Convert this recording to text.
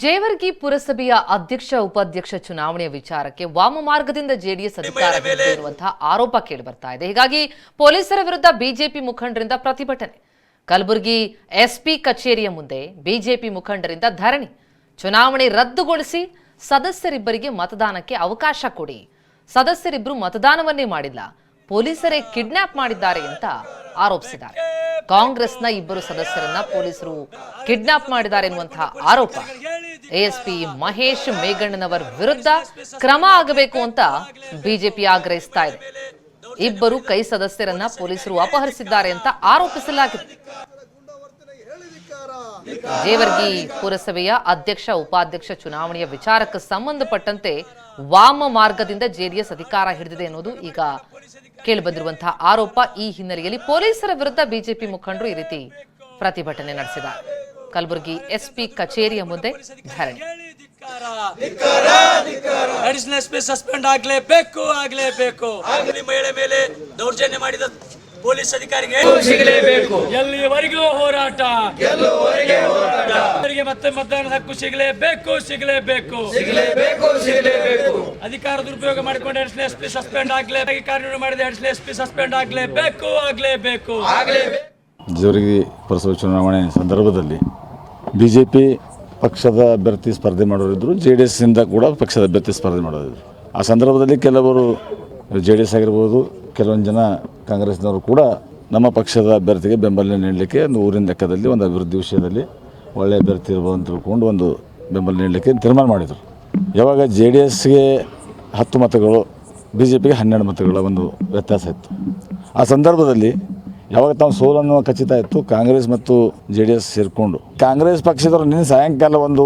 ಜೇವರ್ಗಿ ಪುರಸಭೆಯ ಅಧ್ಯಕ್ಷ ಉಪಾಧ್ಯಕ್ಷ ಚುನಾವಣೆಯ ವಿಚಾರಕ್ಕೆ ವಾಮ ಮಾರ್ಗದಿಂದ ಜೆಡಿಎಸ್ ಅಧಿಕಾರ ಇರುವಂತಹ ಆರೋಪ ಕೇಳಿ ಬರ್ತಾ ಇದೆ. ಹೀಗಾಗಿ ಪೊಲೀಸರ ವಿರುದ್ಧ ಬಿಜೆಪಿ ಮುಖಂಡರಿಂದ ಪ್ರತಿಭಟನೆ. ಕಲಬುರಗಿ ಎಸ್ಪಿ ಕಚೇರಿಯ ಮುಂದೆ ಬಿಜೆಪಿ ಮುಖಂಡರಿಂದ ಧರಣಿ. ಚುನಾವಣೆ ರದ್ದುಗೊಳಿಸಿ ಸದಸ್ಯರಿಬ್ಬರಿಗೆ ಮತದಾನಕ್ಕೆ ಅವಕಾಶ ಕೊಡಿ. ಸದಸ್ಯರಿಬ್ಬರು ಮತದಾನವನ್ನೇ ಮಾಡಿಲ್ಲ ಪೊಲೀಸರೇ ಕಿಡ್ನಾಪ್ ಮಾಡಿದ್ದಾರೆ ಅಂತ ಆರೋಪಿಸಿದ್ದಾರೆ. ಕಾಂಗ್ರೆಸ್ನ ಇಬ್ಬರು ಸದಸ್ಯರನ್ನ ಪೊಲೀಸರು ಕಿಡ್ನಾಪ್ ಮಾಡಿದ್ದಾರೆ ಎನ್ನುವಂತಹ ಆರೋಪ. ಎಎಸ್ಪಿ ಮಹೇಶ್ ಮೇಗಣ್ಣನವರ್ ವಿರುದ್ಧ ಕ್ರಮ ಆಗಬೇಕು ಅಂತ ಬಿಜೆಪಿ ಆಗ್ರಹಿಸ್ತಾ ಇದೆ. ಇಬ್ಬರು ಕೈ ಸದಸ್ಯರನ್ನ ಪೊಲೀಸರು ಅಪಹರಿಸಿದ್ದಾರೆ ಅಂತ ಆರೋಪಿಸಲಾಗಿದೆ. ಜೇವರ್ಗಿ ಪುರಸಭೆಯ ಅಧ್ಯಕ್ಷ, ಉಪಾಧ್ಯಕ್ಷ ಚುನಾವಣೆಯ ವಿಚಾರಕ್ಕೆ ಸಂಬಂಧಪಟ್ಟಂತೆ ವಾಮ ಮಾರ್ಗದಿಂದ ಜೆಡಿಎಸ್ ಅಧಿಕಾರ ಹಿಡಿದಿದೆ ಅನ್ನೋದು ಈಗ ಕೇಳಿಬಂದಿರುವಂತಹ ಆರೋಪ. ಈ ಹಿನ್ನೆಲೆಯಲ್ಲಿ ಪೊಲೀಸರ ವಿರುದ್ಧ ಬಿಜೆಪಿ ಮುಖಂಡರು ಈ ರೀತಿ ಪ್ರತಿಭಟನೆ ನಡೆಸಿದ್ದಾರೆ. ಕಲಬುರಗಿ ಎಸ್ಪಿ ಕಚೇರಿಯ ಮುಂದೆ ಧರಣಿ. ಅಡಿಷನಲ್ ಎಸ್ಪಿ ಸಸ್ಪೆಂಡ್ ಆಗ್ಲೇಬೇಕು ಆಗ್ಲೇಬೇಕು. ಮಹಿಳೆ ಮೇಲೆ ದೌರ್ಜನ್ಯ ಮಾಡಿದ ಪೊಲೀಸ್ ಅಧಿಕಾರಿಗೆ ಸಿಗಲೇಬೇಕು ಎಲ್ಲಿವರೆಗೂ ಹೋರಾಟ? ಅವರಿಗೆ ಮತ್ತೆ ಮತದಾನದ ಹಕ್ಕು ಸಿಗಲೇಬೇಕು ಸಿಗಲೇಬೇಕು. ಸಿಗಲೇಬೇಕು ಸಿಗಲೇಬೇಕು. ಅಧಿಕಾರ ದುರುಪಯೋಗ ಮಾಡಿಕೊಂಡು ಅಡಿಷನಲ್ ಎಸ್ಪಿ ಸಸ್ಪೆಂಡ್ ಆಗ್ಲೇಬೇಕು. ಕಾರ್ಯನಿರ್ವಹಣೆ ಮಾಡಿದ ಅಡಿಷನಲ್ ಎಸ್ಪಿ ಸಸ್ಪೆಂಡ್ ಆಗ್ಲೇಬೇಕು ಆಗ್ಲೇಬೇಕು. ಜೋರಿಗೆ ಪುರಸಭೆ ಚುನಾವಣೆ ಸಂದರ್ಭದಲ್ಲಿ ಬಿ ಜೆ ಪಿ ಪಕ್ಷದ ಅಭ್ಯರ್ಥಿ ಸ್ಪರ್ಧೆ ಮಾಡೋರಿದ್ದರು ಜೆ ಡಿ ಎಸ್ಸಿಂದ ಕೂಡ ಪಕ್ಷದ ಅಭ್ಯರ್ಥಿ ಸ್ಪರ್ಧೆ ಮಾಡೋದಿದ್ರು ಆ ಸಂದರ್ಭದಲ್ಲಿ ಕೆಲವರು ಜೆ ಡಿ ಎಸ್ ಆಗಿರ್ಬೋದು, ಕೆಲವೊಂದು ಜನ ಕಾಂಗ್ರೆಸ್ನವರು ಕೂಡ ನಮ್ಮ ಪಕ್ಷದ ಅಭ್ಯರ್ಥಿಗೆ ಬೆಂಬಲ ನೀಡಲಿಕ್ಕೆ ಒಂದು ಊರಿನ ಲೆಕ್ಕದಲ್ಲಿ, ಒಂದು ಅಭಿವೃದ್ಧಿ ವಿಷಯದಲ್ಲಿ ಒಳ್ಳೆಯ ಅಭ್ಯರ್ಥಿ ಇರ್ಬೋದು ತಿಳ್ಕೊಂಡು ಒಂದು ಬೆಂಬಲ ನೀಡಲಿಕ್ಕೆ ತೀರ್ಮಾನ ಮಾಡಿದರು. ಯಾವಾಗ ಜೆ ಡಿ ಎಸ್ಗೆ ಹತ್ತು ಮತಗಳು ಬಿ ಜೆ ಪಿಗೆ ಹನ್ನೆರಡು ಮತಗಳ ಒಂದು ವ್ಯತ್ಯಾಸ ಇತ್ತು. ಆ ಸಂದರ್ಭದಲ್ಲಿ ಯಾವಾಗ ತಾವು ಸೋಲನ್ನು ಖಚಿತ ಇತ್ತು, ಕಾಂಗ್ರೆಸ್ ಮತ್ತು ಜೆ ಡಿ ಎಸ್ ಸೇರಿಕೊಂಡು. ಕಾಂಗ್ರೆಸ್ ಪಕ್ಷದವರು ನಿನ್ನೆ ಸಾಯಂಕಾಲ ಒಂದು